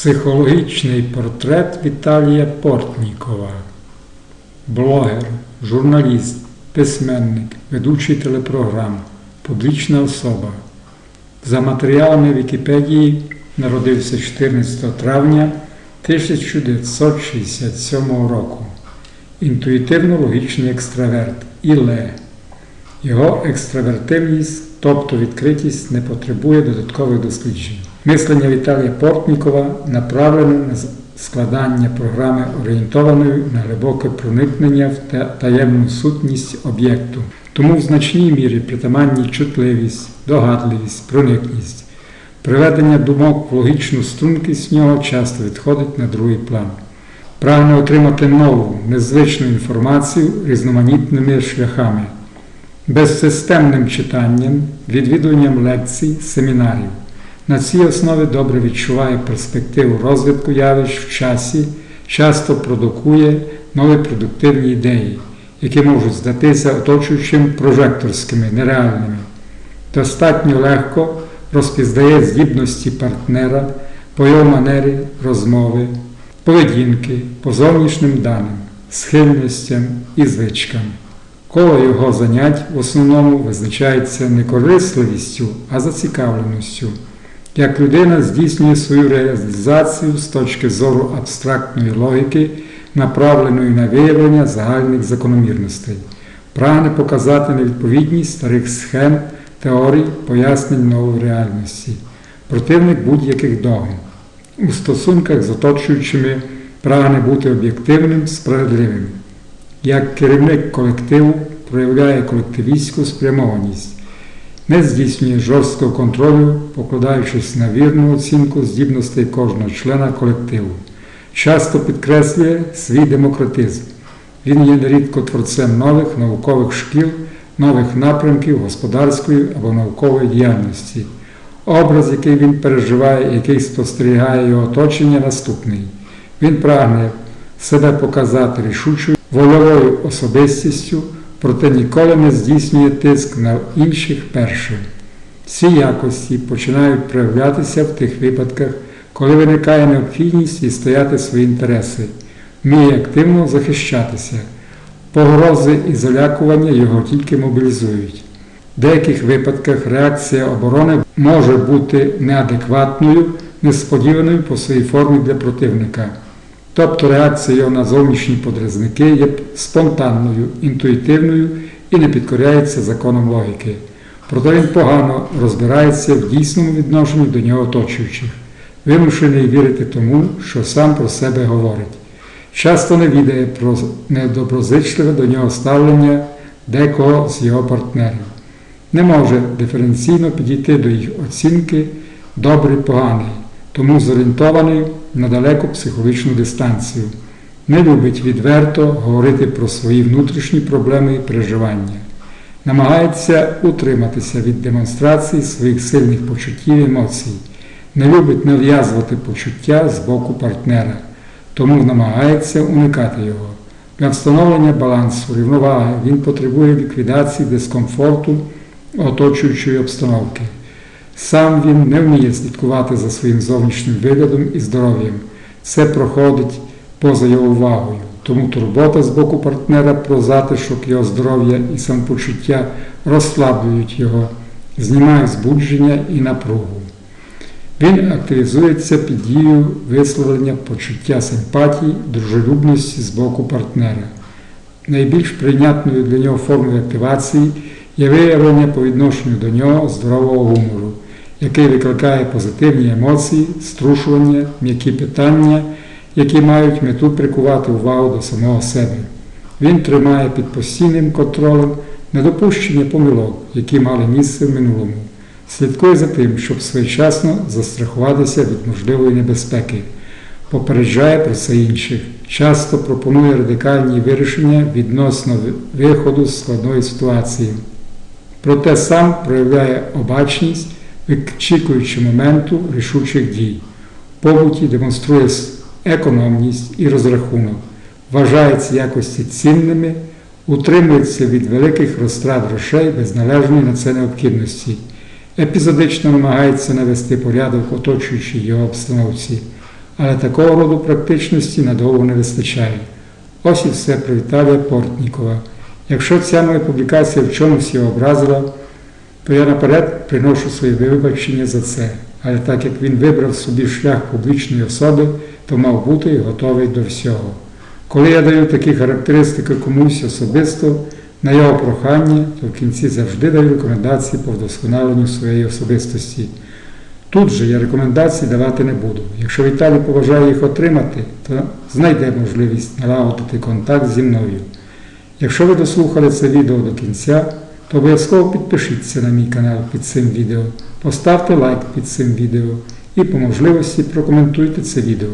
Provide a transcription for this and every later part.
Психологічний портрет Віталія Портнікова. Блогер, журналіст, письменник, ведучий телепрограм, публічна особа. За матеріалами Вікіпедії народився 14 травня 1967 року. Інтуїтивно-логічний екстраверт ІЛЕ. Його екстравертивність, тобто відкритість, не потребує додаткових досліджень. Мислення Віталія Портнікова направлене на складання програми, орієнтованої на глибоке проникнення в таємну сутність об'єкту. Тому в значній мірі притаманні чутливість, догадливість, проникність. Приведення думок в логічну стрункість нього часто відходить на другий план. Прагне отримати нову, незвичну інформацію різноманітними шляхами, безсистемним читанням, відвідуванням лекцій, семінарів. На цій основі добре відчуває перспективу розвитку явищ в часі, часто продукує нові продуктивні ідеї, які можуть здатися оточуючим прожекторськими, нереальними. Достатньо легко розпізнає здібності партнера по його манері розмови, поведінки, по зовнішнім даним, схильностям і звичкам. Коло його занять в основному визначається не корисливістю, а зацікавленістю. Як людина здійснює свою реалізацію з точки зору абстрактної логіки, направленої на виявлення загальних закономірностей, прагне показати невідповідність старих схем, теорій, пояснень нової реальності, противник будь-яких догм. У стосунках з оточуючими прагне бути об'єктивним, справедливим. Як керівник колективу проявляє колективістську спрямованість, не здійснює жорсткого контролю, покладаючись на вірну оцінку здібностей кожного члена колективу. Часто підкреслює свій демократизм. Він є нерідко творцем нових наукових шкіл, нових напрямків господарської або наукової діяльності. Образ, який він переживає, який спостерігає його оточення, наступний. Він прагне себе показати рішучою вольовою особистістю, проте ніколи не здійснює тиск на інших першим. Ці якості починають проявлятися в тих випадках, коли виникає необхідність відстояти свої інтереси, вміє активно захищатися. Погрози і залякування його тільки мобілізують. В деяких випадках реакція оборони може бути неадекватною, несподіваною по своїй формі для противника. Тобто реакція його на зовнішні подразники є спонтанною, інтуїтивною і не підкоряється законам логіки. Проте він погано розбирається в дійсному відношенні до нього оточуючих, вимушений вірити тому, що сам про себе говорить. Часто не відає про недоброзичливе до нього ставлення декого з його партнерів. Не може диференційно підійти до їх оцінки добрий поганий, тому зорієнтований на далеку психологічну дистанцію. Не любить відверто говорити про свої внутрішні проблеми і переживання. Намагається утриматися від демонстрації своїх сильних почуттів і емоцій. Не любить нав'язувати почуття з боку партнера, тому намагається уникати його. Для встановлення балансу, рівноваги він потребує ліквідації дискомфорту оточуючої обстановки. Сам він не вміє слідкувати за своїм зовнішнім виглядом і здоров'ям. Це проходить поза його увагою. Тому турбота з боку партнера про затишок його здоров'я і самопочуття розслаблюють його, знімають збудження і напругу. Він активізується під дією висловлення почуття симпатії, дружелюбності з боку партнера. Найбільш прийнятною для нього формою активації є виявлення по відношенню до нього здорового гумору, який викликає позитивні емоції, струшування, м'які питання, які мають мету прикувати увагу до самого себе. Він тримає під постійним контролем недопущення помилок, які мали місце в минулому. Слідкує за тим, щоб своєчасно застрахуватися від можливої небезпеки, попереджає про це інших, часто пропонує радикальні вирішення відносно виходу з складної ситуації. Проте сам проявляє обачність, вичікуючи моменту рішучих дій. Побуті демонструє економність і розрахунок, вважає ці якості цінними, утримується від великих розтрат грошей без належної на це необхідності епізодично намагається навести порядок оточуючій його обстановці, але такого роду практичності надовго не вистачає. Ось і все про Віталія Портнікова. Якщо ця моя публікація в чомусь його образила, то я наперед приношу свої вибачення за це. Але так як він вибрав собі шлях публічної особи, то мав бути готовий до всього. Коли я даю такі характеристики комусь особисто, на його прохання, то в кінці завжди даю рекомендації по вдосконаленню своєї особистості. Тут же я рекомендацій давати не буду. Якщо Віталій поважає їх отримати, то знайде можливість налагодити контакт зі мною. Якщо ви дослухали це відео до кінця, то обов'язково підпишіться на мій канал під цим відео, поставте лайк під цим відео і по можливості прокоментуйте це відео.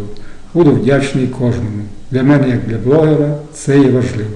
Буду вдячний кожному. Для мене, як для блогера, це є важливо.